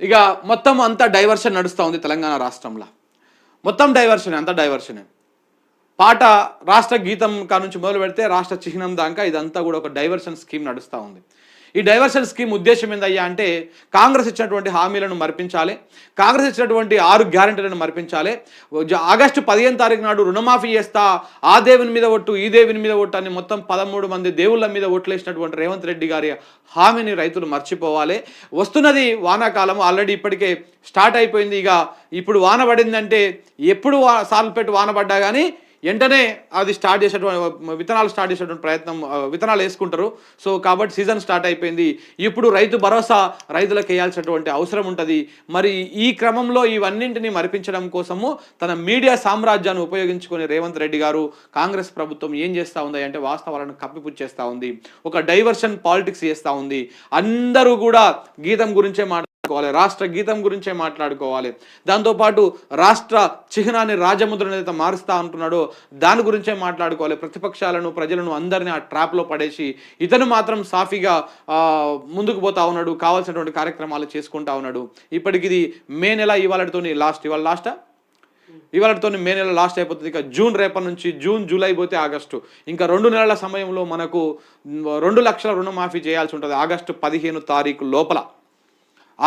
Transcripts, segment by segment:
ఇక మొత్తం అంతా డైవర్షన్ నడుస్తూ ఉంది తెలంగాణ రాష్ట్రంలో. మొత్తం డైవర్షన్ అంతా డైవర్షనే పాట రాష్ట్ర గీతం కా నుంచి మొదలు పెడితే రాష్ట్ర చిహ్నం దాకా ఇదంతా కూడా ఒక డైవర్షన్ స్కీమ్ నడుస్తూ ఉంది. ఈ డైవర్షన్ స్కీమ్ ఉద్దేశం ఏందయ్యా అంటే కాంగ్రెస్ ఇచ్చినటువంటి హామీలను మరిపించాలి కాంగ్రెస్ ఇచ్చినటువంటి ఆరు గ్యారెంటీలను మరిపించాలి. ఆగస్టు పదిహేను తారీఖు నాడు రుణమాఫీ చేస్తా ఆ దేవుని మీద ఒట్టు ఈ దేవుని మీద ఒట్టు అని మొత్తం పదమూడు మంది దేవుళ్ళ మీద ఓట్లేసినటువంటి రేవంత్ రెడ్డి గారి హామీని రైతులు మర్చిపోవాలి. వస్తున్నది వానాకాలం ఆల్రెడీ ఇప్పటికే స్టార్ట్ అయిపోయింది. ఇక ఇప్పుడు వాన పడిందంటే ఎప్పుడు వా సార్లు పెట్టి వాన పడ్డా కానీ వెంటనే అది స్టార్ట్ చేసేటువంటి విత్తనాలు స్టార్ట్ చేసేటువంటి ప్రయత్నం విత్తనాలు వేసుకుంటారు. సో కాబట్టి సీజన్ స్టార్ట్ అయిపోయింది. ఇప్పుడు రైతు భరోసా రైతులకు వేయాల్సినటువంటి అవసరం ఉంటుంది. మరి ఈ క్రమంలో ఇవన్నింటినీ మరిపించడం కోసము తన మీడియా సామ్రాజ్యాన్ని ఉపయోగించుకుని రేవంత్ రెడ్డి గారు కాంగ్రెస్ ప్రభుత్వం ఏం చేస్తూ ఉంది అంటే వాస్తవాలను కప్పిపుచ్చేస్తూ ఉంది. ఒక డైవర్షన్ పాలిటిక్స్ చేస్తూ ఉంది. అందరూ కూడా గీతం గురించే మాట మాట్లాడుకోవాలి రాష్ట్ర గీతం గురించే మాట్లాడుకోవాలి. దాంతోపాటు రాష్ట్ర చిహ్నాన్ని రాజముద్రను ఏదైతే మారుస్తా అంటున్నాడో దాని గురించే మాట్లాడుకోవాలి. ప్రతిపక్షాలను ప్రజలను అందరినీ ఆ ట్రాప్లో పడేసి ఇతను మాత్రం సాఫీగా ముందుకు పోతా ఉన్నాడు కావాల్సినటువంటి కార్యక్రమాలు చేసుకుంటా ఉన్నాడు. ఇప్పటికి ఇది మే నెల ఇవాళతో లాస్ట్ ఇవాళ లాస్టా? ఇవాళతో మే నెల లాస్ట్ అయిపోతుంది. ఇక జూన్ రేపటి నుంచి జూన్ జూలై పోతే ఆగస్టు. ఇంకా రెండు నెలల సమయంలో మనకు రెండు లక్షల రుణమాఫీ చేయాల్సి ఉంటుంది ఆగస్టు పదిహేను తారీఖు లోపల.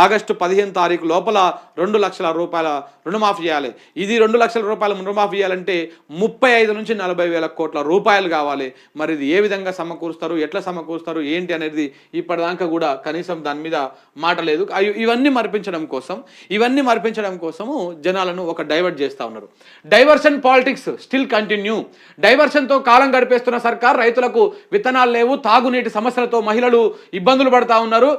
ఆగస్టు పదిహేను తారీఖు లోపల రెండు లక్షల రూపాయల రుణమాఫీ చేయాలి. ఇది రెండు లక్షల రూపాయల రుణమాఫీ చేయాలంటే ముప్పై ఐదు నుంచి నలభై వేల కోట్ల రూపాయలు కావాలి. మరి ఇది ఏ విధంగా సమకూరుస్తారు? ఎట్లా సమకూరుస్తారు? ఏంటి అనేది ఇప్పటిదాకా కూడా కనీసం దాని మీద మాట లేదు. ఇవన్నీ మరిపించడం కోసం ఇవన్నీ మరిపించడం కోసము జనాలను ఒక డైవర్ట్ చేస్తూ ఉన్నారు. Diversion politics still continue. డైవర్షన్తో కాలం గడిపేస్తున్న సర్కార్ రైతులకు విత్తనాలు లేవు తాగునీటి సమస్యలతో మహిళలు ఇబ్బందులు పడతా ఉన్నారు.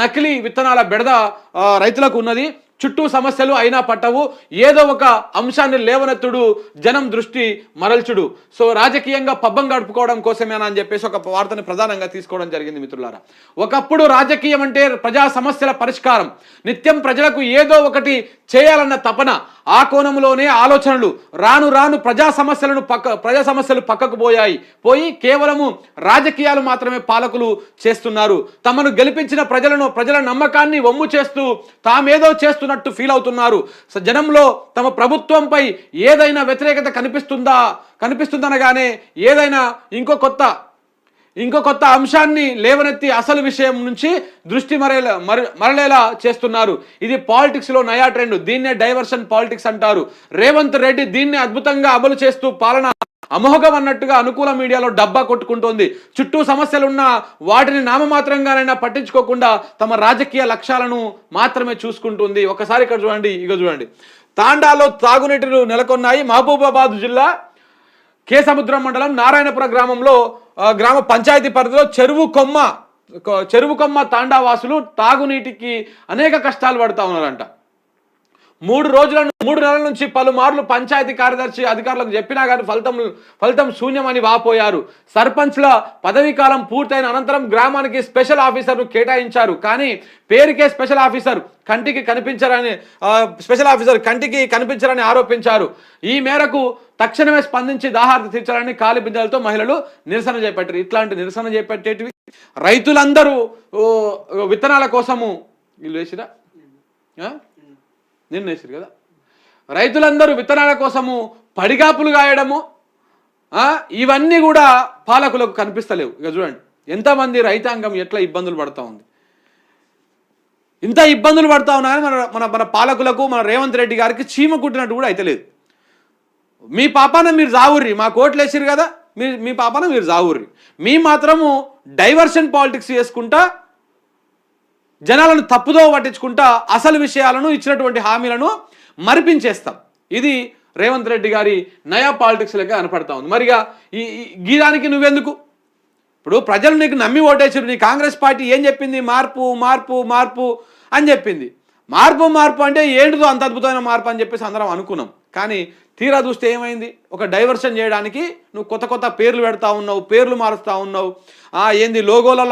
నకిలీ విత్తనాల బెడద ఆ, రైతులకు ఉన్నది. చుట్టూ సమస్యలు అయినా పట్టవు. ఏదో ఒక అంశాన్ని లేవనెత్తుడు జనం దృష్టి మరల్చుడు. సో రాజకీయంగా పబ్బం గడుపుకోవడం కోసమేనా అని చెప్పేసి ఒక వార్తను ప్రధానంగా తీసుకోవడం జరిగింది మిత్రులారా. ఒకప్పుడు రాజకీయం అంటే ప్రజా సమస్యల పరిష్కారం. నిత్యం ప్రజలకు ఏదో ఒకటి చేయాలన్న తపన ఆ కోణంలోనే ఆలోచనలు. రాను రాను ప్రజా సమస్యలను పక్క ప్రజా సమస్యలు పక్కకు పోయాయి. పోయి కేవలము రాజకీయాలు మాత్రమే పాలకులు చేస్తున్నారు. తమను గెలిపించిన ప్రజలను ప్రజల నమ్మకాన్ని వమ్ము చేస్తూ తామేదో చేస్తున్నట్టు ఫీల్ అవుతున్నారు. జనంలో తమ ప్రభుత్వంపై ఏదైనా వ్యతిరేకత కనిపిస్తుందా? కనిపిస్తుందనగానే ఏదైనా ఇంకో కొత్త ఇంకో కొత్త అంశాన్ని లేవనెత్తి అసలు విషయం నుంచి దృష్టి మరేలా మరలేలా చేస్తున్నారు. ఇది పాలిటిక్స్లో నయా ట్రెండ్. దీన్నే డైవర్షన్ పాలిటిక్స్ అంటారు. రేవంత్ రెడ్డి దీన్ని అద్భుతంగా అమలు చేస్తూ పాలన అమోఘం అన్నట్టుగా అనుకూల మీడియాలో డబ్బా కొట్టుకుంటోంది. చుట్టూ సమస్యలున్న వాటిని నామమాత్రంగానైనా పట్టించుకోకుండా తమ రాజకీయ లక్ష్యాలను మాత్రమే చూసుకుంటుంది. ఒకసారి ఇక్కడ చూడండి ఇక చూడండి. తాండాలో తాగునీటిలు నెలకొన్నాయి. మహబూబాబాద్ జిల్లా కేసముద్రం మండలం నారాయణపుర గ్రామంలో గ్రామ పంచాయతీ పరిధిలో చెరువు కొమ్మ చెరువు కొమ్మ తాండావాసులు తాగునీటికి అనేక కష్టాలు పడతా ఉన్నారంట. మూడు రోజుల మూడు నెలల నుంచి పలుమార్లు పంచాయతీ కార్యదర్శి అధికారులకు చెప్పినా కానీ ఫలితం ఫలితం శూన్యమని వాపోయారు. సర్పంచ్ల పదవీ కాలం పూర్తయిన అనంతరం గ్రామానికి స్పెషల్ ఆఫీసర్ను కేటాయించారు. కానీ పేరుకే స్పెషల్ ఆఫీసర్ కంటికి కనిపించరని స్పెషల్ ఆఫీసర్ కంటికి కనిపించరని ఆరోపించారు. ఈ మేరకు తక్షణమే స్పందించి దాహార్తి తీర్చాలని కాలి బిందెలతో మహిళలు నిరసన చేపట్టారు. ఇట్లాంటి నిరసన చేపట్టేటివి రైతులందరూ విత్తనాల కోసము వీళ్ళు వేసిరా? నిన్న వేసిరు కదా? రైతులందరూ విత్తనాల కోసము పడిగాపులు గాయడము ఇవన్నీ కూడా పాలకులకు కనిపిస్తలేవు. ఇక చూడండి ఎంతమంది రైతాంగం ఎట్లా ఇబ్బందులు పడుతూ ఉంది. ఇంత ఇబ్బందులు పడుతూ ఉన్నాయని మన మన మన పాలకులకు మన రేవంత్ రెడ్డి గారికి చీమ కుట్టినట్టు కూడా అయితే లేదు. మీ పాపాన మీరు జావుర్రి మా కోట్లు వేసిరు కదా మీ మీ పాపాన మీరు జావుర్రి. మీ మాత్రము డైవర్షన్ పాలిటిక్స్ చేసుకుంటా జనాలను తప్పుదో పట్టించుకుంటా అసలు విషయాలను ఇచ్చినటువంటి హామీలను మరిపించేస్తాం. ఇది రేవంత్ రెడ్డి గారి నయా పాలిటిక్స్ లెక్క కనపడతా ఉంది. మరిగా ఈ గీదానికి నువ్వెందుకు? ఇప్పుడు ప్రజలు నీకు నమ్మి ఓటేసారు నీ కాంగ్రెస్ పార్టీ ఏం చెప్పింది? మార్పు మార్పు మార్పు అని చెప్పింది. మార్పు మార్పు అంటే ఏంటిదో అంత అద్భుతమైన మార్పు అని చెప్పేసి అందరం అనుకున్నాం. కానీ తీరా చూస్తే ఏమైంది? ఒక డైవర్షన్ చేయడానికి నువ్వు కొత్త కొత్త పేర్లు పెడతా ఉన్నావు పేర్లు మారుస్తూ ఉన్నావు. ఏంది లోగోల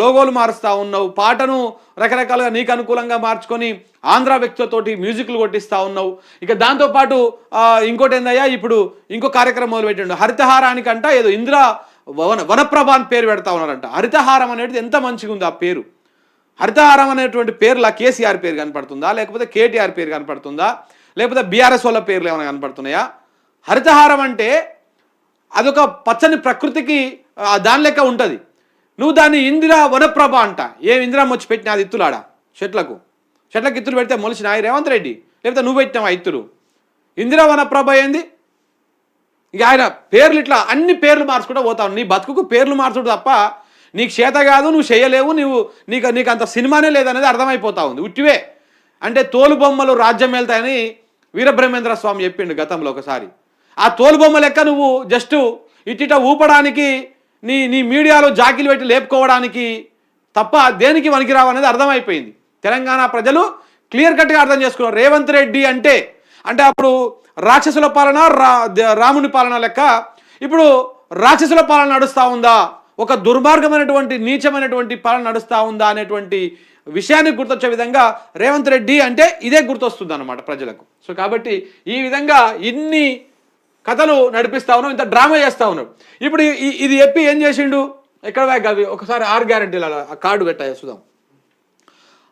లోగోలు మారుస్తూ ఉన్నావు. పాటను రకరకాలుగా నీకు అనుకూలంగా మార్చుకొని ఆంధ్ర వ్యక్తులతోటి మ్యూజిక్లు కొట్టిస్తూ ఉన్నావు. ఇక దాంతోపాటు ఇంకోటి ఏందయ్యా ఇప్పుడు ఇంకో కార్యక్రమం మొదలుపెట్టిండు. హరితహారానికంట ఏదో ఇంద్ర వన వనప్రభ అని పేరు పెడతా ఉన్నారంట. హరితహారం అనేది ఎంత మంచిగా ఉంది ఆ పేరు. హరితహారం అనేటువంటి పేర్లా కేసీఆర్ పేరు కనపడుతుందా? లేకపోతే కేటీఆర్ పేరు కనపడుతుందా? లేకపోతే బీఆర్ఎస్ వాళ్ళ పేర్లు ఏమైనా కనపడుతున్నాయా? హరితహారం అంటే అదొక పచ్చని ప్రకృతికి దాని లెక్క ఉంటుంది. నువ్వు దాన్ని ఇందిరా వనప్రభ అంట. ఏ ఇందిరా వచ్చి పెట్టిన అది ఇత్తులాడ? చెట్లకు. చెట్లకు ఇత్తులు పెడితే మొలిచినాయి రేవంత్ రెడ్డి. లేకపోతే నువ్వు పెట్టినావు ఇత్తులు? ఇందిరా వనప్రభ ఏంది? ఇక ఆయన పేర్లు ఇట్లా అన్ని పేర్లు మార్చుకుంటూ పోతావు నీ బతుకుకు పేర్లు మార్చుడు తప్ప నీకు చేత కాదు నువ్వు చేయలేవు నువ్వు నీకు నీకు అంత సినిమానే లేదనేది అర్థమైపోతా ఉంది. ఉట్టివే. అంటే తోలు బొమ్మలు రాజ్యం వెళ్తాయని వీరబ్రహ్మేంద్ర స్వామి చెప్పిండు గతంలో ఒకసారి. ఆ తోలుబొమ్మ లెక్క నువ్వు జస్ట్ ఇట్టిట ఊపడానికి నీ నీ మీడియాలో జాకిలు పెట్టి లేపుకోవడానికి తప్ప దేనికి వనికిరావు అనేది అర్థమైపోయింది. తెలంగాణ ప్రజలు క్లియర్ కట్గా అర్థం చేసుకున్నారు. రేవంత్ రెడ్డి అంటే అంటే అప్పుడు రాక్షసుల పాలన రా రాముని పాలన లెక్క ఇప్పుడు రాక్షసుల పాలన నడుస్తూ ఉందా? ఒక దుర్మార్గమైనటువంటి నీచమైనటువంటి పాలన నడుస్తూ ఉందా అనేటువంటి విషయాన్ని గుర్తొచ్చే విధంగా రేవంత్ రెడ్డి అంటే ఇదే గుర్తొస్తుంది అనమాట ప్రజలకు. సో కాబట్టి ఈ విధంగా ఇన్ని కథలు నడిపిస్తా ఉన్నావు ఇంత డ్రామా చేస్తా ఉన్నావు. ఇప్పుడు ఈ- ఇది చెప్పి ఏం చేసిండు? ఎక్కడ అవి? ఒకసారి ఆరు గ్యారంటీల ఆ కార్డు పెట్టా చూద్దాం.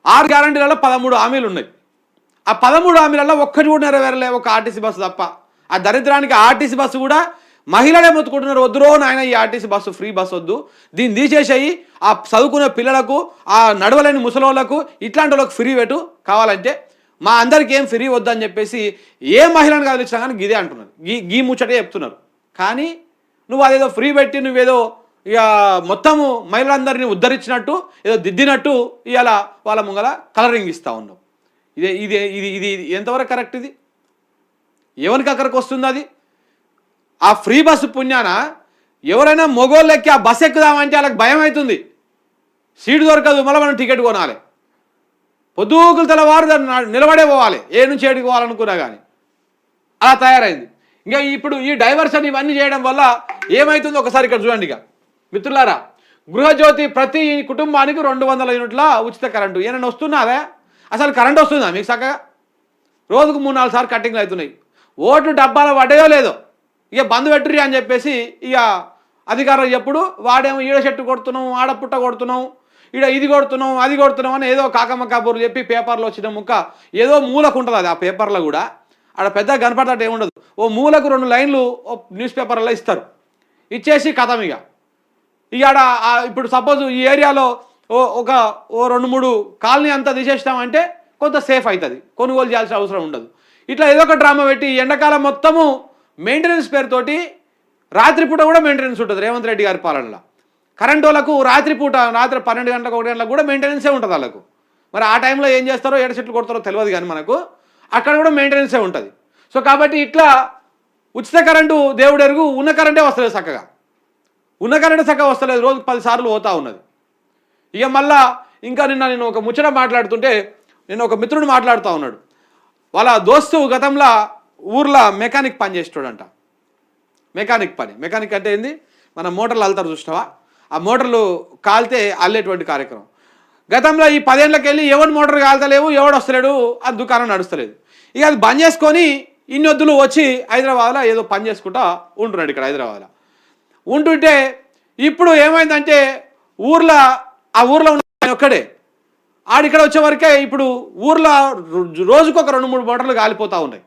ఆరు గ్యారంటీలలో పదమూడు హామీలు ఉన్నాయి. ఆ పదమూడు హామీలలో ఒక్కటి కూడా నెరవేరలే ఒక ఆర్టీసీ బస్సు తప్ప. ఆ దరిద్రానికి ఆర్టీసీ బస్సు కూడా మహిళలే మొత్తుకుంటున్నారు. వద్దురో నాయన ఈ ఆర్టీసీ బస్సు ఫ్రీ బస్సు వద్దు. దీన్ని తీసేసేయి. ఆ చదువుకునే పిల్లలకు ఆ నడవలేని ముసలోళ్ళకు ఇట్లాంటి వాళ్ళకి ఫ్రీ పెట్టు. కావాలంటే మా అందరికి ఏం ఫ్రీ వద్దు అని చెప్పేసి ఏ మహిళను కదిలించినా కానీ గిదే అంటున్నారు. గీ గీ ముచ్చటే చెప్తున్నారు. కానీ నువ్వు అదేదో ఫ్రీ పెట్టి నువ్వేదో ఇక మొత్తము మహిళలందరినీ ఉద్ధరించినట్టు ఏదో దిద్దినట్టు ఇవాళ వాళ్ళ ముంగల కలరింగ్ ఇస్తా ఉన్నావు. ఇది ఇదే ఇది ఇది ఇది ఎంతవరకు కరెక్ట్ ఇది? ఎవరికి అక్కడికి వస్తుంది అది? ఆ ఫ్రీ బస్సు పుణ్యాన ఎవరైనా మొగోళ్ళు ఎక్కి ఆ బస్సు ఎక్కుదామంటే వాళ్ళకి భయం అవుతుంది సీటు దొరకదు మళ్ళీ మనం టికెట్ కొనాలి. పొద్దుకులు తెల్లవారు దాన్ని నిలబడే పోవాలి. ఏ నుంచి ఏడికి పోవాలనుకున్నా కానీ అలా తయారైంది. ఇంకా ఇప్పుడు ఈ డైవర్షన్ ఇవన్నీ చేయడం వల్ల ఏమవుతుందో ఒకసారి ఇక్కడ చూడండి ఇక. మిత్రులారా గృహజ్యోతి ప్రతి కుటుంబానికి రెండు వందల యూనిట్ల ఉచిత కరెంటు. ఏమైనా వస్తున్నాదే అసలు కరెంట్ వస్తుందా మీకు చక్కగా? రోజుకు మూడు నాలుగు సార్లు కట్టింగ్లు అవుతున్నాయి. ఓట్లు డబ్బాలు పడ్డాయో లేదో? ఇక బంద్ పెట్టుర్రి అని చెప్పేసి ఇక అధికారులు ఎప్పుడు వాడేమో ఈడ చెట్టు కొడుతున్నాం ఆడ పుట్ట కొడుతున్నాం ఈడ ఇది కొడుతున్నాం అది కొడుతున్నాం అని ఏదో కాకమ్మ కబుర్లు చెప్పి పేపర్లో వచ్చిన ముక్క ఏదో మూలకు ఉంటుంది అది ఆ పేపర్లో కూడా. ఆడ పెద్ద కనపడతాడు ఏముండదు ఓ మూలకు రెండు లైన్లు ఓ న్యూస్ పేపర్లో ఇస్తారు. ఇచ్చేసి కథం ఇక. ఇక ఆడ ఇప్పుడు సపోజ్ ఈ ఏరియాలో ఓ ఒక ఓ రెండు మూడు కాలనీ అంతా తీసేసినామంటే కొంత సేఫ్ అవుతుంది. కొనుగోలు చేయాల్సిన అవసరం ఉండదు. ఇట్లా ఏదో ఒక డ్రామా పెట్టి ఎండాకాలం మొత్తము మెయింటెనెన్స్ పేరుతోటి రాత్రిపూట కూడా మెయింటెనెన్స్ ఉంటుంది. రేవంత్ రెడ్డి గారి పాలనలో. కరెంట్ వాళ్ళకు రాత్రిపూట రాత్రి పన్నెండు గంటలకు ఒకటి గంటలకు కూడా మెయింటెనెన్సే ఉంటుంది వాళ్ళకు. మరి ఆ టైంలో ఏం చేస్తారో ఏడు చెట్లు కొడతారో తెలియదు కానీ మనకు. అక్కడ కూడా మెయింటెనెన్సే ఉంటుంది. సో కాబట్టి ఇట్లా ఉచిత కరెంటు దేవుడు ఎరుగు ఉన్న కరెంటే వస్తలేదు చక్కగా. ఉన్న కరెంటు చక్కగా వస్తలేదు. రోజు పదిసార్లు పోతా ఉన్నది. ఇక మళ్ళా ఇంకా నిన్న నేను ఒక ముచ్చట మాట్లాడుతుంటే నేను ఒక మిత్రుడు మాట్లాడుతూ ఉన్నాడు. వాళ్ళ దోస్తు గతంలో ఊర్లో మెకానిక్ పని చేసేటోడంట. మెకానిక్ పని. మెకానిక్ అంటే ఏంది? మన మోటార్లు అల్తారు చూసినావా? ఆ మోటార్లు కాలితే అల్లేటువంటి కార్యక్రమం. గతంలో ఈ పదేళ్ళకి వెళ్ళి ఎవడు మోటార్ కాల్తలేవు ఎవడు వస్తలేడు ఆ దుకాణం నడుస్తలేదు. ఇక అది బంద్ చేసుకొని ఇన్ని వద్దులు వచ్చి హైదరాబాద్లో ఏదో పని చేసుకుంటా ఉంటున్నాడు ఇక్కడ హైదరాబాద్లో. ఉంటుంటే ఇప్పుడు ఏమైందంటే ఊర్లో ఆ ఊర్లో ఉన్న ఒక్కడే. ఆడిక్కడ వచ్చే వరకే ఇప్పుడు ఊర్లో రోజుకొక రెండు మూడు మోటార్లు కాలిపోతూ ఉన్నాయి.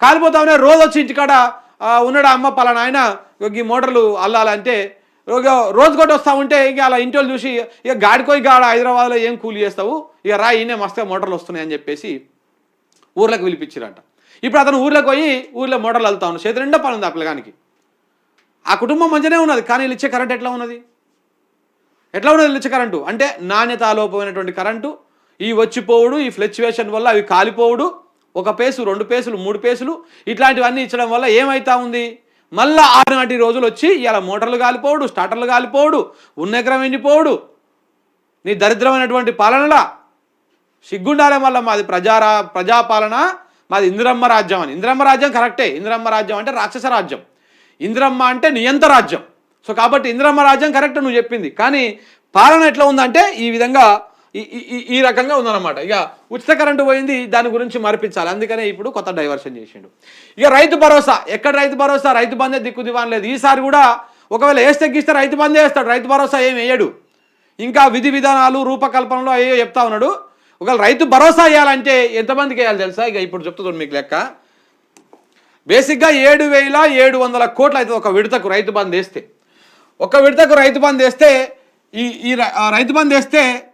కాలిపోతామనే రోజు వచ్చి ఇంటికాడ ఉన్నాడా ఉన్నాడు అమ్మ పలానా ఆయన? ఈ మోటార్లు అల్లాలంటే రోజు కొట్టి వస్తా ఉంటే ఇక అలా ఇంటి చూసి ఇక గాడికోయి గాడ హైదరాబాద్లో ఏం కూలి చేస్తావు? ఇక రా ఈయనే మస్తుగా మోటార్లు వస్తున్నాయి అని చెప్పేసి ఊర్లోకి పిలిపించారంట. ఇప్పుడు అతను ఊర్లోకి పోయి ఊర్లో మోటార్లు వెళ్తా ఉన్నాడు. చేతి రెండో పని ఉంది ఆ పిల్లగానికి. ఆ కుటుంబం మంచిగానే ఉన్నది కానీ వీళ్ళు ఇచ్చే కరెంట్ ఎట్లా ఉన్నది? ఎట్లా ఉన్నది వీళ్ళు ఇచ్చే కరెంటు? అంటే నాణ్యత లోపమైనటువంటి కరెంటు ఈ వచ్చిపోవుడు ఈ ఫ్లెక్చువేషన్ వల్ల అవి కాలిపోవుడు ఒక పేసు రెండు పేసులు మూడు పేసులు ఇట్లాంటివన్నీ ఇచ్చడం వల్ల ఏమవుతా ఉంది? మళ్ళా ఆనాటి రోజులు వచ్చి ఇలా మోటార్లు కాలిపోవుడు స్టార్టర్లు కాలిపోవుడు ఉన్న ఎకరం ఎండిపోవుడు. నీ దరిద్రమైనటువంటి పాలనలా? సిగ్గుండాలే మళ్ళీ మాది ప్రజారా ప్రజాపాలన మాది ఇందిరమ్మ రాజ్యం అని. ఇందిరమ్మ రాజ్యం కరెక్టే. ఇందిరమ్మ రాజ్యం అంటే రాక్షస రాజ్యం. ఇందిరమ్మ అంటే నియంత రాజ్యం. సో కాబట్టి ఇందిరమ్మ రాజ్యం కరెక్ట్ నువ్వు చెప్పింది. కానీ పాలన ఎట్లా ఉందంటే ఈ విధంగా ఈ- ఈ- ఈ- రకంగా ఉందన్నమాట. ఇక ఉచిత కరెంటు పోయింది దాని గురించి మరిపించాలి. అందుకనే ఇప్పుడు కొత్త డైవర్షన్ చేసిండు. ఇక రైతు భరోసా. ఎక్కడ రైతు భరోసా? రైతు బందే దిక్కు దివాన్ ఈసారి కూడా ఒకవేళ వేసి తగ్గిస్తే రైతు బంధే వేస్తాడు. రైతు భరోసా ఏం వేయడు. ఇంకా విధి విధానాలు రూపకల్పనలు అయ్యో చెప్తా ఉన్నాడు. ఒకవేళ రైతు భరోసా వేయాలంటే ఎంతమందికి వేయాలి తెలుసా? ఇక ఇప్పుడు చెప్తుంది మీకు లెక్క. బేసిక్గా ఏడు వేల ఏడు వందల కోట్లు అవుతుంది ఒక విడతకు రైతు బంద్ వేస్తే. ఒక విడతకు రైతు బంద్ వేస్తే ఈ ఈ రైతు బంద్ వేస్తే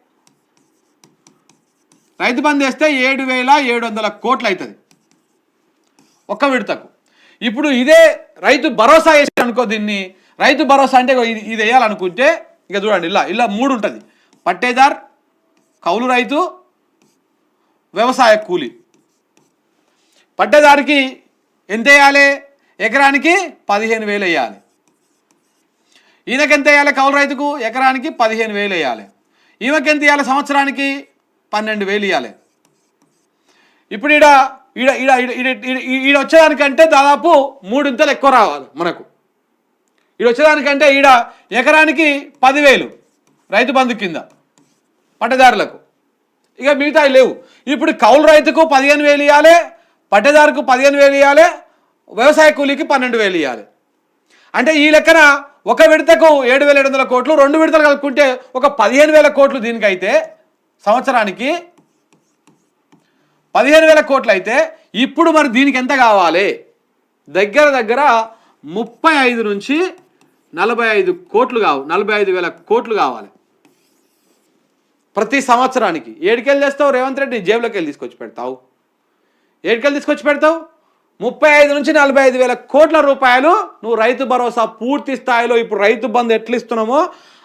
రైతు బంద్ వేస్తే ఏడు వేల ఏడు వందల కోట్లు అవుతుంది. ఒక్క విడతకు. ఇప్పుడు ఇదే రైతు భరోసా వేసి అనుకో దీన్ని. రైతు భరోసా అంటే ఇది ఇది వేయాలనుకుంటే ఇక చూడండి ఇలా ఇలా మూడు ఉంటుంది. పట్టేదార్ కౌలు రైతు వ్యవసాయ కూలి. పట్టేదారికి ఎంత వేయాలి? ఎకరానికి పదిహేను వేలు వేయాలి. ఈయనకెంత వేయాలి కౌలు రైతుకు? ఎకరానికి పదిహేను వేలు వేయాలి. ఈమెకెంత వేయాలి సంవత్సరానికి? పన్నెండు వేలు ఇవ్వాలి ఇప్పుడు ఈడ ఈడ ఈడ ఈడ వచ్చేదానికంటే దాదాపు మూడింతలు ఎక్కువ రావాలి మనకు. ఈడ వచ్చేదానికంటే ఈడ ఎకరానికి పదివేలు రైతు బంధు కింద పట్టదారులకు. ఇక మిగతా లేవు. ఇప్పుడు కౌలు రైతుకు పదిహేను వేలు ఇవ్వాలి పట్టదారుకు పదిహేను వేలు ఇవ్వాలి వ్యవసాయ కూలీకి పన్నెండు వేలు ఇవ్వాలి అంటే ఈ లెక్కన ఒక విడతకు ఏడు వేల ఏడు వందల కోట్లు రెండు విడతలు కలుపుకుంటే ఒక పదిహేను వేల కోట్లు దీనికైతే సంవత్సరానికి పదిహేను వేల కోట్లు అయితే ఇప్పుడు మరి దీనికి ఎంత కావాలి? దగ్గర దగ్గర ముప్పై ఐదు నుంచి నలభై ఐదు కోట్లు కావు నలభై ఐదు వేల కోట్లు కావాలి. ప్రతి సంవత్సరానికి ఏడుకెళ్ళి తెస్తావు? రేవంత్ రెడ్డి జేబులోకి వెళ్ళి తీసుకొచ్చి పెడతావు. ఏడుకెళ్ళి తీసుకొచ్చి పెడతావు? ముప్పై ఐదు నుంచి నలభై ఐదు వేల కోట్ల రూపాయలు నువ్వు రైతు భరోసా పూర్తి స్థాయిలో ఇప్పుడు రైతు బంధు ఎట్లా ఇస్తున్నామో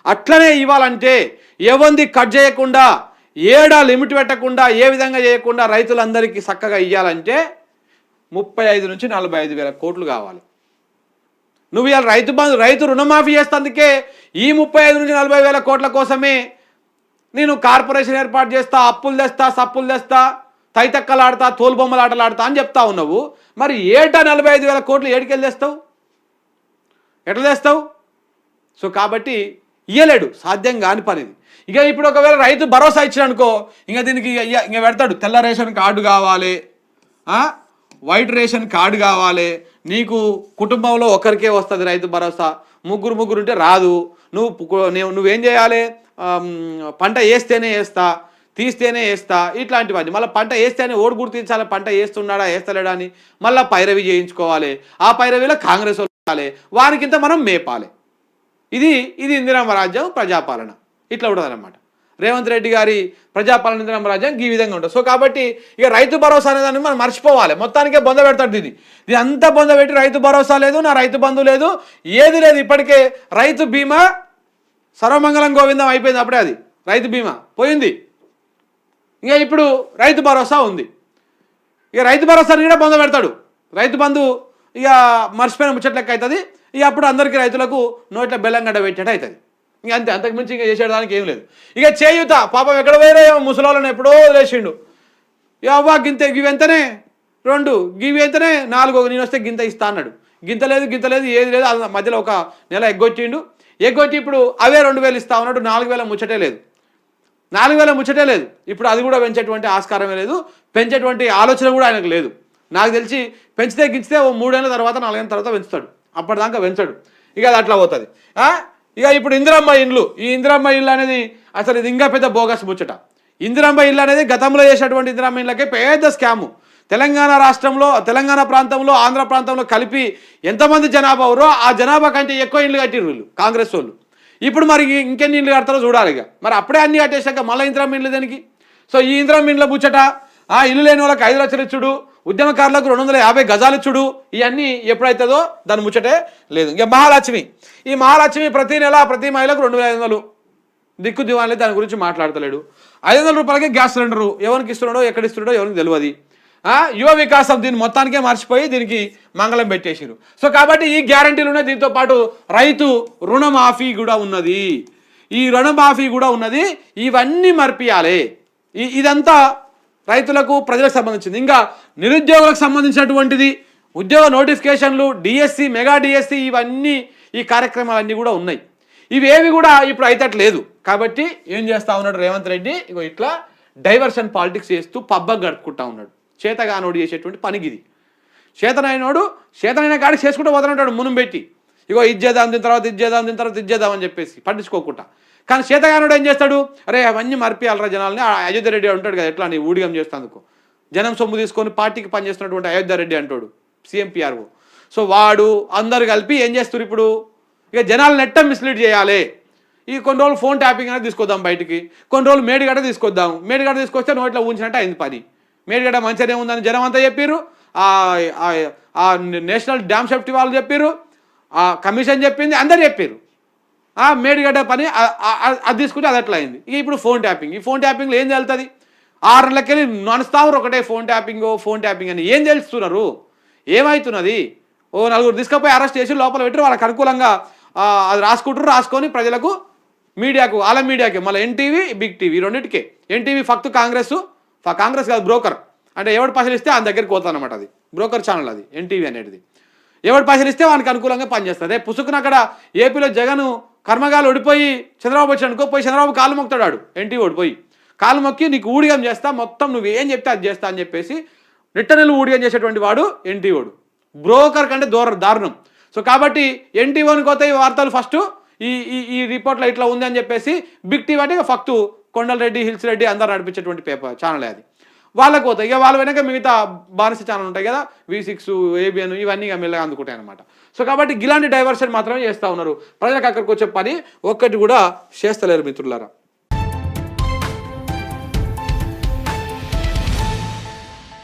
అట్లనే ఇవ్వాలంటే ఏవంది కట్ చేయకుండా ఏడా లిమిట్ పెట్టకుండా ఏ విధంగా చేయకుండా రైతులందరికీ చక్కగా ఇవ్వాలంటే ముప్పై ఐదు నుంచి నలభై ఐదు వేల కోట్లు కావాలి. నువ్వు ఇవాళ రైతు బంధు రైతు రుణమాఫీ చేస్తందుకే ఈ ముప్పై ఐదు నుంచి నలభై వేల కోట్ల కోసమే నేను కార్పొరేషన్ ఏర్పాటు చేస్తా అప్పులు తెస్తా సప్పులు తెస్తా తైతక్కలాడతా తోలుబొమ్మలాటలాడతా అని చెప్తా ఉన్నావు. మరి ఏటా నలభై ఐదు వేల కోట్లు ఏడికెళ్ళి తెస్తావు? ఎట్లా తెస్తావు? సో కాబట్టి ఇయ్యలేడు సాధ్యం కాని పనిది. ఇక ఇప్పుడు ఒకవేళ రైతు భరోసా ఇచ్చాడు ఇంకా దీనికి ఇక- ఇక- ఇంకా పెడతాడు తెల్ల రేషన్ కార్డు కావాలి వైట్ రేషన్ కార్డు కావాలి నీకు కుటుంబంలో ఒకరికే వస్తుంది రైతు భరోసా ముగ్గురు ముగ్గురు ఉంటే రాదు నువ్వు నువ్వేం చేయాలి? పంట వేస్తేనే వేస్తా తీస్తేనే వేస్తా ఇట్లాంటివన్నీ. మళ్ళీ పంట వేస్తేనే ఓడి గుర్తించాలి పంట వేస్తున్నాడా వేస్తలేడా అని మళ్ళీ పైరవి చేయించుకోవాలి. ఆ పైరవిలో కాంగ్రెస్ వాళ్ళు వారికింత మనం మేపాలి. ఇది ఇది ఇందిరామ రాజ్యం ప్రజాపాలన. ఇట్లా ఉంటుంది అనమాట రేవంత్ రెడ్డి గారి ప్రజాపాలన ఇందిరామ రాజ్యం ఈ విధంగా ఉంటుంది. సో కాబట్టి ఇక రైతు భరోసా అనేదాన్ని మనం మర్చిపోవాలి. మొత్తానికే బొంద పెడతాడు ఇది ఇది అంతా బొంద పెట్టి రైతు భరోసా లేదు నా రైతు బంధు లేదు ఏది లేదు. ఇప్పటికే రైతు బీమా సర్వమంగళం గోవిందం అయిపోయింది అప్పుడే అది. రైతు బీమా పోయింది. ఇంకా ఇప్పుడు రైతు భరోసా ఉంది. ఇక రైతు భరోసాని కూడా బొంద పెడతాడు. రైతు బంధు ఇక మర్చిపోయిన ముచ్చట్లెక్క అవుతుంది. ఇక అప్పుడు అందరికీ రైతులకు నోట్ల బెల్లం గడ్డ పెట్టేట అవుతుంది. ఇంక అంతే అంతకుమించి ఇంకా చేసేదానికి ఏం లేదు. ఇక చేయుత పాపం ఎక్కడ పోయినా ముసలోళ్ళని ఎప్పుడో వదిలేసిండు. ఇక అవ్వ గింత ఇవి ఎంతనే? రెండు గివి ఎంతనే? నాలుగు నేను వస్తే గింత ఇస్తా అన్నాడు. గింత లేదు గింత లేదు ఏది లేదు అది మధ్యలో ఒక నెల ఎగ్గొచ్చిండు ఎగ్గొచ్చి ఇప్పుడు అవే రెండు వేలు ఇస్తా ఉన్నాడు నాలుగు వేల ముచ్చటే లేదు. నాలుగు వేల ముచ్చటే లేదు. ఇప్పుడు అది కూడా పెంచేటువంటి ఆస్కారమే లేదు. పెంచేటువంటి ఆలోచన కూడా ఆయనకు లేదు. నాకు తెలిసి పెంచితే గించితే ఓ మూడేళ్ళ తర్వాత నాలుగేళ్ళ తర్వాత పెంచుతాడు. అప్పటిదాకా పెంచాడు. ఇక అది అట్లా పోతుంది. ఇక ఇప్పుడు ఇందిరమ్మ ఇండ్లు. ఈ ఇందిరమ్మ ఇల్లు అనేది అసలు ఇది ఇంకా పెద్ద బోగస్ ముచ్చట. ఇందిరమ్మ ఇల్లు అనేది గతంలో చేసినటువంటి ఇందిరమ్మ ఇళ్ళకే పెద్ద స్కాము. తెలంగాణ రాష్ట్రంలో తెలంగాణ ప్రాంతంలో ఆంధ్ర ప్రాంతంలో కలిపి ఎంతమంది జనాభా ఎవరో ఆ జనాభా కంటే ఎక్కువ ఇండ్లు కట్టిరు వీళ్ళు కాంగ్రెస్ వాళ్ళు. ఇప్పుడు మరి ఇంకెన్ని ఇండ్లు కడతారో చూడాలి ఇక. మరి అప్పుడే అన్ని కట్టేశాక మళ్ళీ ఇందిరమ్మ ఇండ్లు దేనికి? సో ఈ ఇందిరమ్మ ఇండ్ల ముచ్చట ఆ ఇల్లు లేని వాళ్ళకి ఐదు లక్షలు ఇచ్చుడు ఉద్యమకారులకు రెండు వందల యాభై గజాలు ఇచ్చుడు. ఇవన్నీ ఎప్పుడైతుందో దాని ముచ్చటే లేదు. ఇంకా మహాలక్ష్మి. ఈ మహాలక్ష్మి ప్రతి నెల ప్రతి మహిళకు రెండు వేల ఐదు వందలు. దిక్కు దివాన్లే దాని గురించి మాట్లాడతలేడు. ఐదు వందల రూపాయలకి గ్యాస్ సిలిండరు. ఎవరికి ఇస్తున్నాడో ఎక్కడ ఇస్తున్నాడో ఎవరికి తెలియదు యువ వికాసం దీన్ని మొత్తానికే మర్చిపోయి దీనికి మంగళం పెట్టేసిరు. సో కాబట్టి ఈ గ్యారంటీలు ఉన్నాయి దీంతో పాటు రైతు రుణమాఫీ కూడా ఉన్నది. ఈ రుణమాఫీ కూడా ఉన్నది. ఇవన్నీ మర్పియాలి. ఇదంతా రైతులకు ప్రజలకు సంబంధించింది. ఇంకా నిరుద్యోగులకు సంబంధించినటువంటిది ఉద్యోగ నోటిఫికేషన్లు డిఎస్సి మెగా డిఎస్సి ఇవన్నీ ఈ కార్యక్రమాలన్నీ కూడా ఉన్నాయి. ఇవేవి కూడా ఇప్పుడు అయితట్లేదు. కాబట్టి ఏం చేస్తా ఉన్నాడు రేవంత్ రెడ్డి? ఇగో ఇట్లా డైవర్షన్ పాలిటిక్స్ చేస్తూ పబ్బ గడుపుకుంటా ఉన్నాడు. చేతగానోడు చేసేటువంటి పనిగిది. చేతనైనోడు చేతనైన కాడికి చేసుకుంటూ పోతుంటాడు మునం పెట్టి ఇగో ఇది చేద్దాం దీని తర్వాత ఇది చేద్దాం దీని తర్వాత ఇది చేద్దాం అని చెప్పేసి పట్టించుకోకుండా కానీ చేతగానుడు ఏం చేస్తాడు? అరే అవన్నీ మర్పియాలరా జనాలని. అయోధ్య రెడ్డి ఉంటాడు కదా ఎట్లా నీ ఊడిగం చేస్తాందుకు జనం సొమ్ము తీసుకొని పార్టీకి పనిచేస్తున్నటువంటి అయోధ్య రెడ్డి అంటాడు సీఎంపీఆర్ఓ సో వాడు అందరు కలిపి ఏం చేస్తారు ఇప్పుడు? ఇక జనాలు నెట్ట మిస్లీడ్ చేయాలి. ఈ కొన్ని రోజులు ఫోన్ ట్యాపింగ్ అనేది తీసుకొద్దాం బయటికి. కొన్ని రోజులు మేడిగడ తీసుకొద్దాం. మేడిగడ తీసుకొస్తే నోట్లో ఊంచినట్టు అయింది పని. మేడిగడ మంచిగానే ఉందని జనం అంతా చెప్పారు ఆ నేషనల్ డ్యామ్ సేఫ్టీ వాళ్ళు చెప్పారు ఆ కమిషన్ చెప్పింది అందరు చెప్పారు ఆ మేడిగడ్డ పని అది తీసుకుంటే అది అట్లా అయింది. ఇక ఇప్పుడు ఫోన్ ట్యాపింగ్. ఈ ఫోన్ ట్యాపింగ్లో ఏం తెలుతుంది ఆరు నెలలకెళ్ళి నడుస్తావు ఒకటే ఫోన్ ట్యాపింగ్ ఫోన్ ట్యాపింగ్ అని ఏం తెలుస్తున్నారు? ఏమవుతున్నది ఓ నలుగురు తీసుకపోయి అరెస్ట్ చేసి లోపల పెట్టి వాళ్ళకి అనుకూలంగా అది రాసుకుంటారు రాసుకొని ప్రజలకు మీడియాకు ఆల మీడియాకి మళ్ళీ ఎన్టీవీ బిగ్ టీవీ రెండింటికి రెండింటికే. ఎన్టీవీ ఫక్త్ కాంగ్రెస్ ఫ- కాంగ్రెస్ కాదు బ్రోకర్. అంటే ఎవడు పైసలు ఇస్తే ఆయన దగ్గరికి పోతానమాట అది. బ్రోకర్ ఛానల్ అది ఎన్టీవీ అనేది ఎవడు పైసలు ఇస్తే వానికి అనుకూలంగా పనిచేస్తుంది. పుసుకున అక్కడ ఏపీలో జగన్ కర్మగాలు ఓడిపోయి చంద్రబాబు వచ్చి అనుకో పోయి చంద్రబాబు కాలు మొక్కుతాడు ఆడు ఎన్టీ ఓడిపోయి. కాలు మొక్కి నీకు ఊడిగం చేస్తా మొత్తం నువ్వు ఏం చెప్తే అది చేస్తా అని చెప్పేసి రిటర్నల్ ఊడిగం చేసేటువంటి వాడు ఎన్టీఓడు బ్రోకర్ కంటే దూర దారుణం. సో కాబట్టి ఎన్టీఓని కొత్త ఈ వార్తలు ఫస్ట్ ఈ ఈ ఈ రిపోర్ట్లో ఇట్లా ఉంది అని చెప్పేసి బిగ్ టీవీ అంటే ఫక్తు కొండలరెడ్డి హిల్స్ రెడ్డి అందరు నడిపించేటువంటి పేపర్ ఛానల్ అది. వాళ్ళకి పోతాయి. ఇక వాళ్ళ వెనక మిగతా బానిస ఛానల్ ఉంటాయి కదా వి సిక్స్ ఏబిఎన్ ఇవన్నీ ఇక మెల్లగా అందుకుంటాయి అనమాట సో కాబట్టి ఇలాంటి డైవర్షన్ మాత్రమే చేస్తూ ఉన్నారు. ప్రజలకు అక్కడికి వచ్చే పని ఒక్కటి కూడా చేస్తలేరు మిత్రులారా.